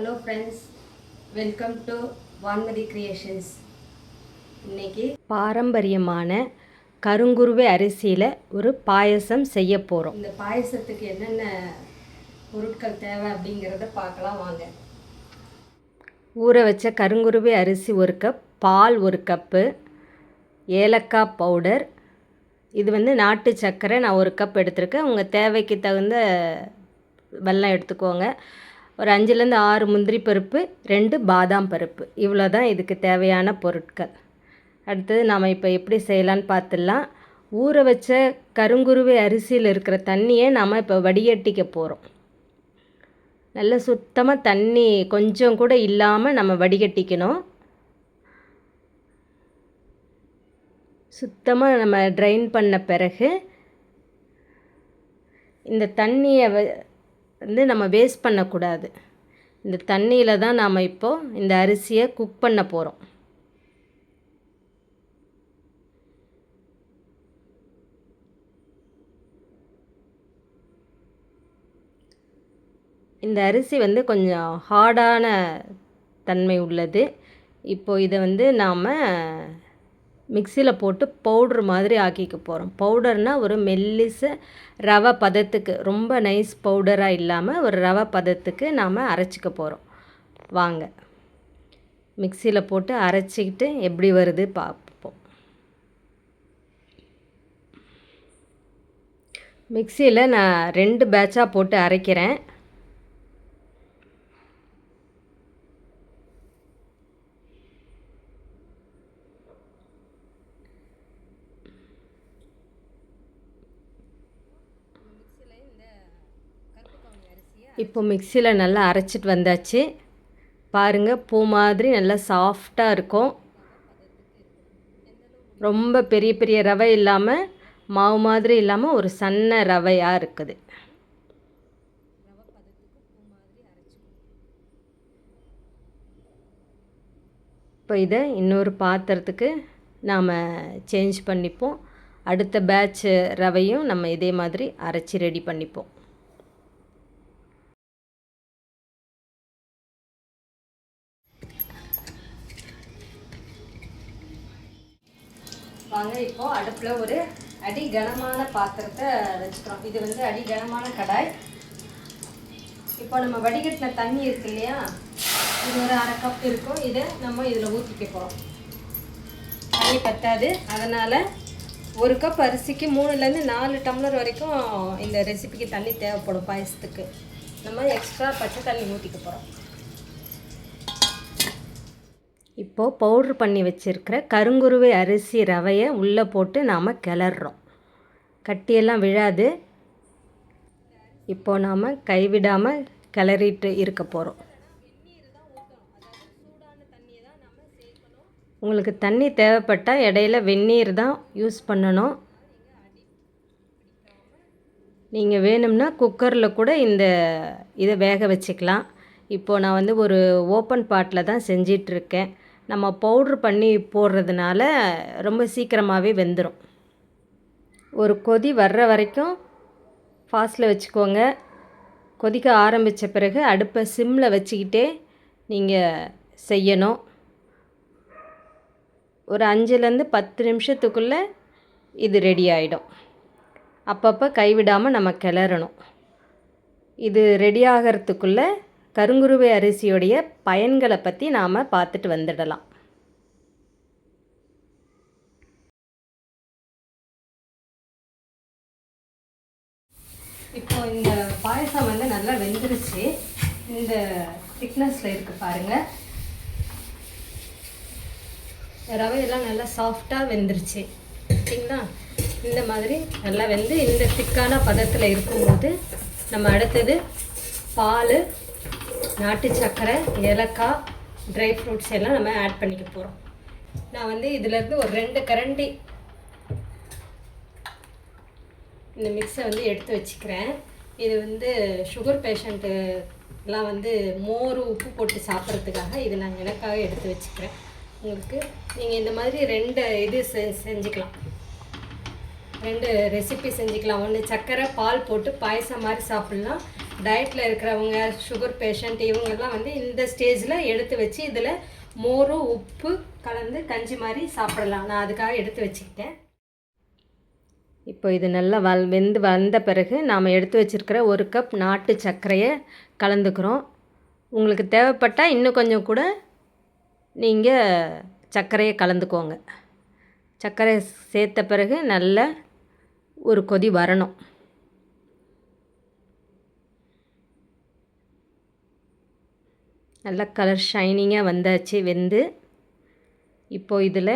Hello friends welcome to Vanmathi Creations இன்னைக்கு பாரம்பரியமான கருங்குருவை அரிசியில் ஒரு பாயசம் செய்ய போகிறோம் இந்த பாயசத்துக்கு என்னென்ன பொருட்கள் தேவை அப்படிங்கிறத பார்க்கலாம் வாங்க. ஊற வச்ச கருங்குருவை அரிசி ஒரு கப் பால் ஒரு கப்பு ஏலக்காய் பவுடர் இது வந்து நாட்டு சர்க்கரை நான் ஒரு கப் எடுத்திருக்கேன். உங்கள் தேவைக்கு தகுந்த வெல்லம் எடுத்துக்கோங்க. ஒரு அஞ்சுலேருந்து ஆறு முந்திரி பருப்பு ரெண்டு பாதாம் பருப்பு. இவ்வளோ தான் இதுக்கு தேவையான பொருட்கள். அடுத்தது நாம் இப்போ எப்படி செய்யலான்னு பார்த்துடலாம். ஊற வச்ச கருங்குருவை அரிசியில் இருக்கிற தண்ணியை நாம் இப்போ வடிகட்டிக்க போகிறோம் நல்ல சுத்தமாக தண்ணி கொஞ்சம் கூட இல்லாமல் நம்ம வடிகட்டிக்கணும். சுத்தமாக நம்ம ட்ரைன் பண்ண பிறகு இந்த தண்ணியை வ வந்து நம்ம வேஸ்ட் பண்ணக்கூடாது. இந்த தண்ணியில் தான் நாம் இப்போது இந்த அரிசியை குக் பண்ண போகிறோம் இந்த அரிசி வந்து கொஞ்சம் ஹார்டான தன்மை உள்ளது. இப்போது இதை வந்து நாம் மிக்சியில் போட்டு பவுட்ரு மாதிரி ஆக்கிக்க போகிறோம். பவுடர்னால் ஒரு மெல்லிச ரவை பதத்துக்கு ரொம்ப நைஸ் பவுடராக இல்லாமல் ஒரு ரவை பதத்துக்கு நாம் அரைச்சிக்க போகிறோம். வாங்க. மிக்சியில் போட்டு அரைச்சிக்கிட்டு எப்படி வருது பார்ப்போம். மிக்சியில் நான் ரெண்டு பேட்சாக போட்டு அரைக்கிறேன். இப்போ மிக்சியில் நல்லா அரைச்சிட்டு வந்தாச்சு. பாருங்கள் பூ மாதிரி நல்லா சாஃப்டாக இருக்கும். ரொம்ப பெரிய பெரிய ரவை இல்லாமல் மாவு மாதிரி இல்லாமல் ஒரு சன்ன ரவையாக இருக்குது. இப்போ இதை இன்னொரு பாத்திரத்துக்கு நாம் சேஞ்ச் பண்ணிப்போம். அடுத்த பேட்ச் ரவையும் நம்ம இதே மாதிரி அரைச்சி ரெடி பண்ணிப்போம். வாங்க. இப்போ அடுப்பில் ஒரு அடி கனமான பாத்திரத்தை வச்சுக்கிறோம். இது வந்து அடி கனமான கடாய். இப்போ நம்ம வடிகட்டின தண்ணி இருக்கு இல்லையா? இது ஒரு அரை கப் இருக்கும். இதை நம்ம இதில் ஊற்றிக்க போகிறோம் தண்ணி பத்தாது. அதனால் ஒரு கப் அரிசிக்கு மூணுலேருந்து நாலு டம்ளர் வரைக்கும் இந்த ரெசிபிக்கு தண்ணி தேவைப்படும் பாயசத்துக்கு. நம்ம எக்ஸ்ட்ரா பச்சை தண்ணி ஊற்றிக்க போகிறோம் இப்போது பவுட்ரு பண்ணி வச்சுருக்கிற கருங்குருவை அரிசி ரவையை உள்ளே போட்டு நாம் கிளறோம் கட்டியெல்லாம் விழாது. இப்போது நாம் கைவிடாமல் கிளறிட்டு இருக்க போகிறோம் உங்களுக்கு தண்ணி தேவைப்பட்டால் இடையில வெந்நீர் தான் யூஸ் பண்ணணும். நீங்கள் வேணும்னா குக்கரில் கூட இந்த இதை வேக வச்சுக்கலாம். இப்போது நான் வந்து ஒரு ஓப்பன் பாட்டில் தான் செஞ்சிட்ருக்கேன் நம்ம பவுட்ரு பண்ணி போடுறதுனால ரொம்ப சீக்கிரமாகவே வெந்துடும் ஒரு கொதி வர்ற வரைக்கும் ஃபாஸ்ட்டில் வச்சுக்கோங்க. கொதிக்க ஆரம்பித்த பிறகு அடுப்பை சிம்மில் வச்சுக்கிட்டே நீங்கள் செய்யணும். ஒரு அஞ்சுலேருந்து பத்து நிமிஷத்துக்குள்ளே இது ரெடி ஆகிடும் அப்பப்போ கைவிடாமல் நம்ம கிளறணும். இது ரெடி ஆகிறதுக்குள்ளே கருங்குருவை அரிசியோடைய பயன்களை பற்றி நாம் பார்த்துட்டு வந்துடலாம். இப்போ இந்த பாயசம் வந்து நல்லா வெந்துருச்சு. இந்த திக்னஸில் இருக்குது பாருங்கள் ரவையெல்லாம் நல்லா சாஃப்டாக வெந்துருச்சு. சரிங்களா? இந்த மாதிரி நல்லா வெந்து இந்த திக்கான பதத்தில் இருக்கும்போது நம்ம அடுத்தது பால் நாட்டு சர்க்கரை ஏலக்காய் ட்ரை ஃப்ரூட்ஸ் எல்லாம் நம்ம ஆட் பண்ணிக்க போகிறோம் நான் வந்து இதிலேருந்து ஒரு ரெண்டு கரண்டி இந்த மிக்ஸை வந்து எடுத்து வச்சுக்கிறேன். இது வந்து சுகர் பேஷண்ட்டுலாம் வந்து மோர் உப்பு போட்டு சாப்பிட்றதுக்காக இது நான் எனக்காக எடுத்து வச்சுக்கிறேன். உங்களுக்கு நீங்கள் இந்த மாதிரி ரெண்டு இது செ செஞ்சுக்கலாம். ரெண்டு ரெசிபி செஞ்சுக்கலாம். ஒன்று சர்க்கரை பால் போட்டு பாயசம் மாதிரி சாப்பிட்லாம். டயட்டில் இருக்கிறவங்க சுகர் பேஷண்ட் இவங்கெல்லாம் வந்து இந்த ஸ்டேஜில் எடுத்து வச்சு இதில் மோரும் உப்பு கலந்து கஞ்சி மாதிரி சாப்பிடலாம். நான் அதுக்காக எடுத்து வச்சுக்கிட்டேன். இப்போ இது நல்லா வல் வெந்து வந்த பிறகு நாம் எடுத்து வச்சுருக்கிற ஒரு கப் நாட்டு சர்க்கரையை கலந்துக்கிறோம். உங்களுக்கு தேவைப்பட்டால் இன்னும் கொஞ்சம் கூட நீங்கள் சர்க்கரையை கலந்துக்கோங்க. சர்க்கரை சேர்த்த பிறகு நல்ல ஒரு கொதி வரணும். நல்ல கலர் ஷைனிங்காக வந்தாச்சு வெந்து. இப்போது இதில்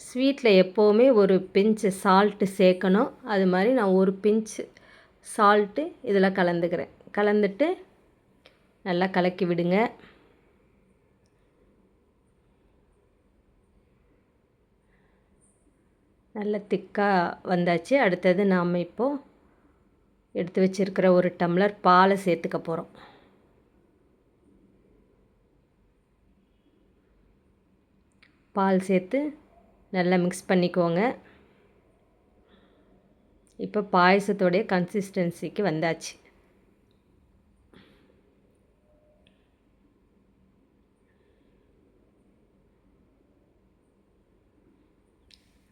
ஸ்வீட்டில் எப்போவுமே ஒரு பிஞ்சு சால்ட்டு சேர்க்கணும். அது மாதிரி நான் ஒரு பிஞ்சு சால்ட்டு இதில் கலந்துக்கிறேன். கலந்துட்டு நல்லா கலக்கி விடுங்க. நல்ல திக்காக வந்தாச்சு. அடுத்தது நாம் இப்போது எடுத்து வச்சுருக்கிற ஒரு டம்ளர் பாலை சேர்த்துக்க போகிறோம் பால் சேர்த்து நல்லா மிக்ஸ் பண்ணிக்கோங்க. இப்போ பாயசத்தோடைய கன்சிஸ்டன்சிக்கு வந்தாச்சு.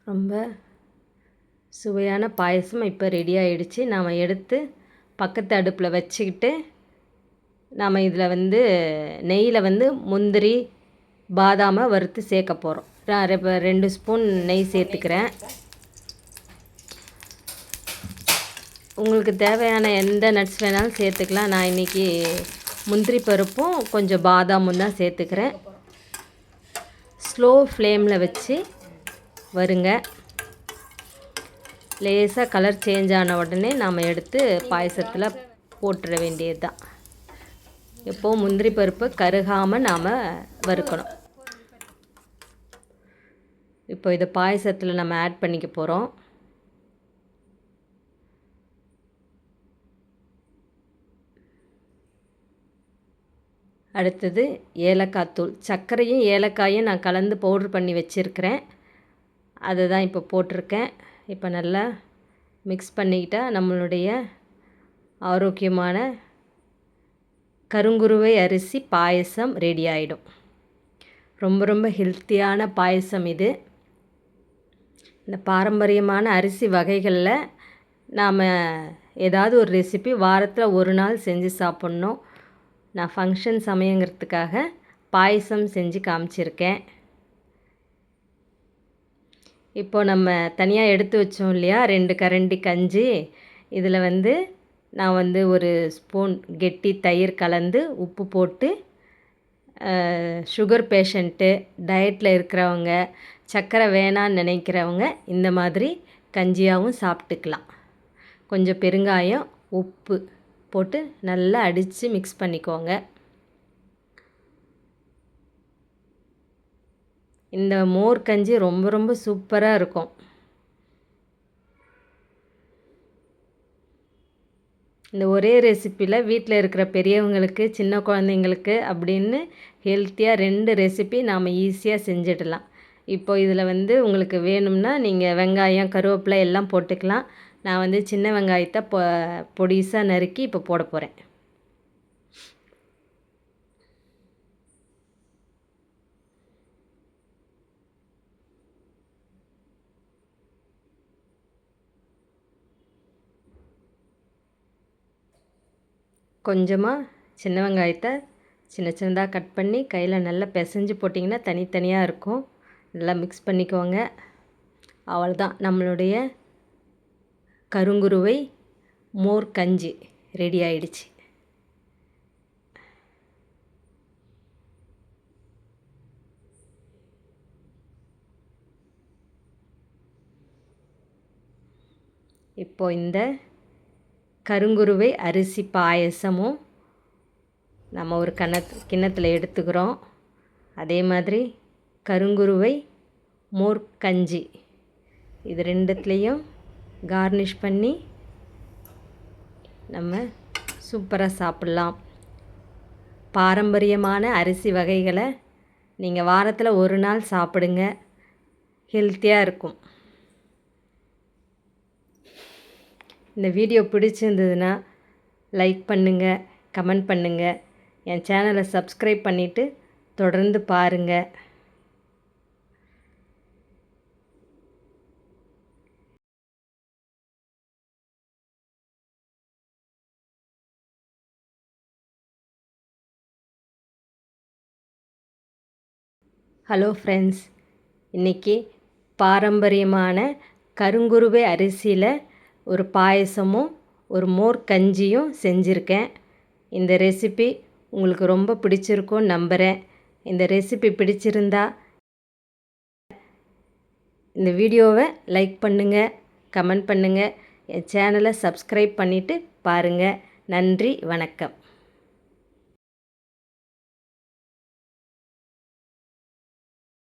ரொம்ப சுவையான பாயசம் இப்போ ரெடி ஆகிடுச்சு நாம் எடுத்து பக்கத்து அடுப்பில் வச்சுக்கிட்டு நாம் இதில் வந்து நெய்யில் வந்து முந்திரி பாதாமை வறுத்து சேர்க்க போகிறோம் ரெண்டு ஸ்பூன் நெய் சேர்த்துக்கிறேன். உங்களுக்கு தேவையான எந்த நட்ஸ் வேணாலும் சேர்த்துக்கலாம். நான் இன்றைக்கி முந்திரி பருப்பும் கொஞ்சம் பாதாமும் தான் சேர்த்துக்கிறேன். ஸ்லோ ஃப்ளேமில் வச்சு வருங்க. லேசாக கலர் சேஞ்ச் ஆன உடனே நாம் எடுத்து பாயசத்தில் போட்டுற வேண்டியது தான் எப்போது முந்திரி பருப்பு கருகாமல் நாம் வறுக்கணும். இப்போ இதை பாயசத்தில் நம்ம ஆட் பண்ணிக்க போகிறோம் அடுத்தது ஏலக்காய் தூள். சர்க்கரையும் ஏலக்காயும் நான் கலந்து பவுட்ரு பண்ணி வச்சுருக்கிறேன். அதை தான் இப்போ போட்டிருக்கேன். இப்போ நல்லா மிக்ஸ் பண்ணிக்கிட்டால் நம்மளுடைய ஆரோக்கியமான கருங்குருவை அரிசி பாயசம் ரெடி ஆகிடும் ரொம்ப ரொம்ப ஹெல்த்தியான பாயசம் இது. இந்த பாரம்பரியமான அரிசி வகைகளில் நாம் ஏதாவது ஒரு ரெசிபி வாரத்தில் ஒரு நாள் செஞ்சு சாப்பிட்ணும். நான் ஃபங்க்ஷன் சமயங்கிறதுக்காக பாயசம் செஞ்சு காமிச்சிருக்கேன். இப்போ நம்ம தனியாக எடுத்து வச்சோம் இல்லையா? ரெண்டு கரண்டி கஞ்சி. இதில் வந்து நான் வந்து ஒரு ஸ்பூன் கெட்டி தயிர் கலந்து உப்பு போட்டு சுகர் பேஷண்ட்டு டயட்டில் இருக்கிறவங்க சர்க்கரை வேணான்னு நினைக்கிறவங்க இந்த மாதிரி கஞ்சியாகவும் சாப்பிட்டுக்கலாம். கொஞ்சம் பெருங்காயம் உப்பு போட்டு நல்லா அடித்து மிக்ஸ் பண்ணிக்கோங்க. இந்த மோர் கஞ்சி ரொம்ப ரொம்ப சூப்பராக இருக்கும். இந்த ஒரே ரெசிப்பியில் வீட்டில் இருக்கிற பெரியவங்களுக்கு சின்ன குழந்தைங்களுக்கு அப்படின்னு ஹெல்த்தியாக ரெண்டு ரெசிபி நாம் ஈஸியாக செஞ்சிடலாம். இப்போ இதில் வந்து உங்களுக்கு வேணும்னா நீங்கள் வெங்காயம் கருவேப்பிலை எல்லாம் போட்டுக்கலாம். நான் வந்து சின்ன வெங்காயத்தை பொ பொடிசாக நறுக்கி இப்போ போட போகிறேன் கொஞ்சமாக சின்ன வெங்காயத்தை சின்ன சின்னதாக கட் பண்ணி கையில் நல்லா பிசைஞ்சு போட்டிங்கன்னா தனித்தனியாக இருக்கும். நல்லா மிக்ஸ் பண்ணிக்கோங்க. அவ்வளோதான் நம்மளுடைய கருங்குருவை மோர் கஞ்சி ரெடி ஆயிடுச்சு. இப்போ இந்த கருங்குருவை அரிசி பாயசமும் நம்ம ஒரு கணத் கிண்ணத்தில் எடுத்துக்கிறோம். அதே மாதிரி கருங்குருவை மோர் கஞ்சி இது ரெண்டுத்துலேயும் கார்னிஷ் பண்ணி நம்ம சூப்பராக சாப்பிட்லாம். பாரம்பரியமான அரிசி வகைகளை நீங்கள் வாரத்தில் ஒரு நாள் சாப்பிடுங்க. ஹெல்த்தியாக இருக்கும். இந்த வீடியோ பிடிச்சிருந்ததுன்னா லைக் பண்ணுங்கள் கமெண்ட் பண்ணுங்கள் என் சேனலை சப்ஸ்கிரைப் பண்ணிவிட்டு தொடர்ந்து பாருங்கள் ஹலோ ஃப்ரெண்ட்ஸ் இன்றைக்கி பாரம்பரியமான கருங்குருவை அரிசியில் ஒரு பாயசமும் ஒரு மோர் கஞ்சியும் செஞ்சுருக்கேன். இந்த ரெசிபி உங்களுக்கு ரொம்ப பிடிச்சிருக்கும் நம்புகிறேன் இந்த ரெசிபி பிடிச்சிருந்தா இந்த வீடியோவை லைக் பண்ணுங்கள் கமெண்ட் பண்ணுங்கள் என் சேனலை சப்ஸ்கிரைப் பண்ணிவிட்டு பாருங்கள் நன்றி வணக்கம்.